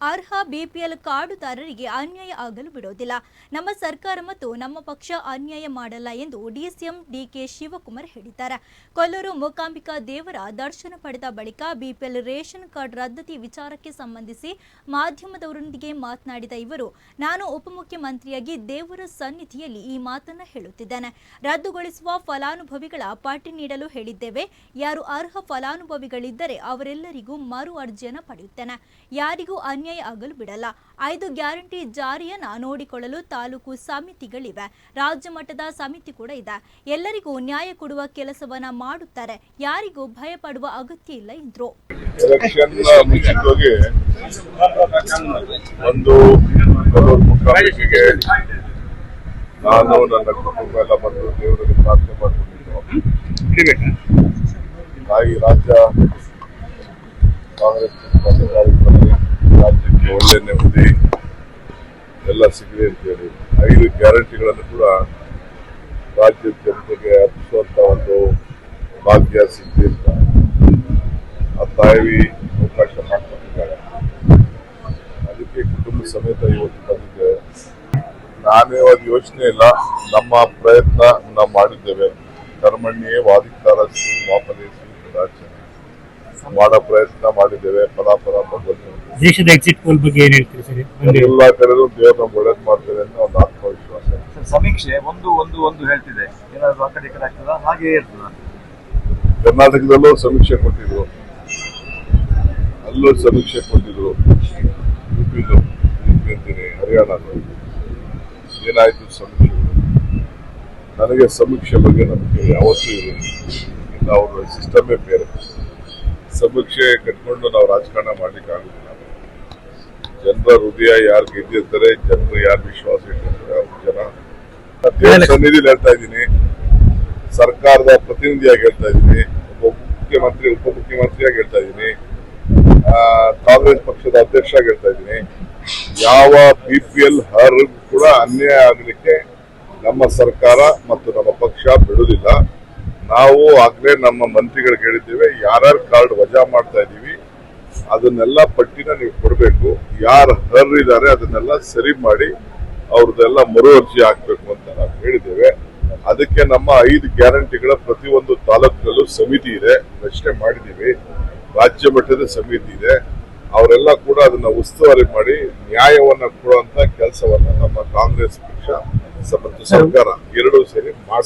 ಅರ್ಹ ಬಿಪಿಎಲ್ ಕಾರ್ಡುದಾರರಿಗೆ ಅನ್ಯಾಯ ಆಗಲು ಬಿಡೋದಿಲ್ಲ. ನಮ್ಮ ಸರ್ಕಾರ ಮತ್ತು ನಮ್ಮ ಪಕ್ಷ ಅನ್ಯಾಯ ಮಾಡಲ್ಲ ಎಂದು ಡಿಸಿಎಂ ಡಿಕೆ ಶಿವಕುಮಾರ್ ಹೇಳಿದ್ದಾರೆ. ಕೊಲ್ಲೂರು ಮೂಕಾಂಬಿಕಾ ದೇವರ ದರ್ಶನ ಪಡೆದ ಬಳಿಕ ಬಿಪಿಎಲ್ ರೇಷನ್ ಕಾರ್ಡ್ ರದ್ದತಿ ವಿಚಾರಕ್ಕೆ ಸಂಬಂಧಿಸಿ ಮಾಧ್ಯಮದವರೊಂದಿಗೆ ಮಾತನಾಡಿದ ಇವರು, ನಾನು ಉಪಮುಖ್ಯಮಂತ್ರಿಯಾಗಿ ದೇವರ ಸನ್ನಿಧಿಯಲ್ಲಿ ಈ ಮಾತನ್ನು ಹೇಳುತ್ತಿದ್ದೇನೆ. ರದ್ದುಗೊಳಿಸುವ ಫಲಾನುಭವಿಗಳ ಪಾಟಿ ನೀಡಲು ಹೇಳಿದ್ದೇವೆ. ಯಾರು ಅರ್ಹ ಫಲಾನುಭವಿಗಳಿದ್ದರೆ ಅವರೆಲ್ಲರಿಗೂ ಮರು ಅರ್ಜಿಯನ್ನು ಪಡೆಯುತ್ತೇನೆ. ಯಾರಿಗೂ ಅನ್ಯಾಯ ಆಗಲು ಬಿಡಲ್ಲ. ಐದು ಗ್ಯಾರಂಟಿ ಜಾರಿಯನ್ನ ನೋಡಿಕೊಳ್ಳಲು ತಾಲೂಕು ಸಮಿತಿಗಳಿವೆ. ರಾಜ್ಯ ಮಟ್ಟದ ಸಮಿತಿ ಕೂಡ ಇದೆ. ಎಲ್ಲರಿಗೂ ನ್ಯಾಯ ಕೊಡುವ ಕೆಲಸವನ್ನ ಮಾಡುತ್ತಾರೆ. ಯಾರಿಗೂ ಭಯ ಪಡುವ ಅಗತ್ಯ ಇಲ್ಲ, ಎಂದರು. ನಾನು ನನ್ನ ಕುಟುಂಬ ಎಲ್ಲ ಬಂದು ದೇವರಲ್ಲಿ ಪ್ರಾರ್ಥನೆ ಮಾಡಿಕೊಂಡಿದ್ದು ತಾಯಿ ರಾಜ್ಯ ಕಾಂಗ್ರೆಸ್ ನೆಮ್ಮದಿ ಎಲ್ಲ ಸಿಗಲಿ ಅಂತೇಳಿ ಐದು ಗ್ಯಾರಂಟಿಗಳನ್ನು ಕೂಡ ರಾಜ್ಯದ ಜನತೆಗೆ ಅರ್ಪಿಸುವಂತ ಒಂದು ಭಾಗ್ಯ ಸಿಗಲಿ ಅಂತ. ಆ ತಾಯಿ ಅವಕಾಶ ಮಾಡ್ಕೊಂಡಿದ್ದಾರೆ. ಅದಕ್ಕೆ ಕುಟುಂಬ ಸಮೇತ ಇವತ್ತು ಬಂದಿದೆ. ನಾನೇ ಅದು ಯೋಚನೆ ಇಲ್ಲ. ನಮ್ಮ ಪ್ರಯತ್ನ ನಾವು ಮಾಡಿದ್ದೇವೆ. ಕರ್ಮಣ್ಯೇ ವಾದಿಕಾರಸ್ಸು ವಾಪರೇಸು ರಾಜ್ಯ. ಮಾಡೋ ಪ್ರಯತ್ನ ಮಾಡಿದ್ದೇವೆ ಫಲಾಫಲ ಭಗವಂತ ದೇಶದ ಎಕ್ಸಿಟ್ ಪೋಲ್ ಬಗ್ಗೆ ಏನ್ ಹೇಳ್ತೀರಿ ಸರ್? ಎಲ್ಲ ಕಡೆದು ದೇವ್ರ ಒಳ್ಳೇದು ಮಾಡ್ತಾರೆ ಅನ್ನೋ ಒಂದು ಆತ್ಮವಿಶ್ವಾಸ. ಸರ್, ಸಮೀಕ್ಷೆ ಒಂದು ಒಂದು ಒಂದು ಹೇಳ್ತಿದೆ. ಏನಾದ್ರು ಆ ಕಡೆ ಈ ಕಡೆ ಆಗ್ತದ? ಹಾಗೆ ಇರ್ತದ? ಕರ್ನಾಟಕದಲ್ಲೂ ಸಮೀಕ್ಷೆ ಕೊಟ್ಟಿದ್ರು. ಅಲ್ಲೂ ಸಮೀಕ್ಷೆ ಕೊಟ್ಟಿದ್ರು. ಯುಪಿದು ಯುಪಿ ಅಂತೀನಿ ಹರಿಯಾಣ ಏನಾಯ್ತು ಸಮೀಕ್ಷೆ? ನನಗೆ ಸಮೀಕ್ಷೆ ಬಗ್ಗೆ ನಮಗೆ ಯಾವತ್ತೂ ಇದೆ ಇನ್ನು ಅವ್ರ ಸಿಸ್ಟಮೇ ಬೇರೆ. ಸಮೀಕ್ಷೆ ಕಟ್ಕೊಂಡು ನಾವು ರಾಜಕಾರಣ ಮಾಡ್ಲಿಕ್ಕೆ ಆಗುದಿಲ್ಲ. ಜನರ ಹೃದಯ ಯಾರು ಗೆದ್ದಿರ್ತಾರೆ ಜನರು ಯಾರು ವಿಶ್ವಾಸ ಇಟ್ಟಿರ್ತಾರೆ ಅವ್ರ ಜನ. ಸನ್ನಿಧಿಲಿ ಹೇಳ್ತಾ ಇದ್ದೀನಿ ಸರ್ಕಾರದ ಪ್ರತಿನಿಧಿಯಾಗಿ ಹೇಳ್ತಾ ಇದ್ದೀನಿ ಒಬ್ಬ ಮುಖ್ಯಮಂತ್ರಿ ಉಪಮುಖ್ಯಮಂತ್ರಿಯಾಗಿ ಹೇಳ್ತಾ ಇದ್ದೀನಿ ಕಾಂಗ್ರೆಸ್ ಪಕ್ಷದ ಅಧ್ಯಕ್ಷರಾಗಿ ಹೇಳ್ತಾ ಇದ್ದೀನಿ ಯಾವ ಬಿ ಪಿ ಎಲ್ ಕೂಡ ಅನ್ಯಾಯ ಆಗಲಿಕ್ಕೆ ನಮ್ಮ ಸರ್ಕಾರ ಮತ್ತು ನಮ್ಮ ಪಕ್ಷ ಬಿಡುವುದಿಲ್ಲ. ನಾವು ಆಗ್ಲೇ ನಮ್ಮ ಮಂತ್ರಿಗಳಿಗೆ ಹೇಳಿದ್ದೇವೆ, ಯಾರ್ಯಾರು ಕಾರ್ಡ್ ವಜಾ ಮಾಡ್ತಾ ಇದ್ದೀವಿ ಅದನ್ನೆಲ್ಲ ಪಟ್ಟಿನ ನೀವು ಕೊಡಬೇಕು. ಯಾರು ಹರಿದಾರೆ ಅದನ್ನೆಲ್ಲ ಸರಿ ಮಾಡಿ ಅವ್ರದ್ದೆಲ್ಲ ಮರು ಅರ್ಜಿ ಹಾಕ್ಬೇಕು ಅಂತ ನಾವು ಹೇಳಿದ್ದೇವೆ. ಅದಕ್ಕೆ ನಮ್ಮ ಐದು ಗ್ಯಾರಂಟಿಗಳ ಪ್ರತಿಯೊಂದು ತಾಲೂಕಿನಲ್ಲೂ ಸಮಿತಿ ಇದೆ, ರಚನೆ ಮಾಡಿದ್ದೀವಿ. ರಾಜ್ಯ ಮಟ್ಟದ ಸಮಿತಿ ಇದೆ. ಅವರೆಲ್ಲ ಕೂಡ ಅದನ್ನ ಉಸ್ತುವಾರಿ ಮಾಡಿ ನ್ಯಾಯವನ್ನ ಕೊಡುವಂತ ಕೆಲಸವನ್ನ ನಮ್ಮ ಕಾಂಗ್ರೆಸ್ ಪಕ್ಷ ಮತ್ತು ಸರ್ಕಾರ ಎರಡೂ ಸೇರಿ ಮಾಡ್ತಾರೆ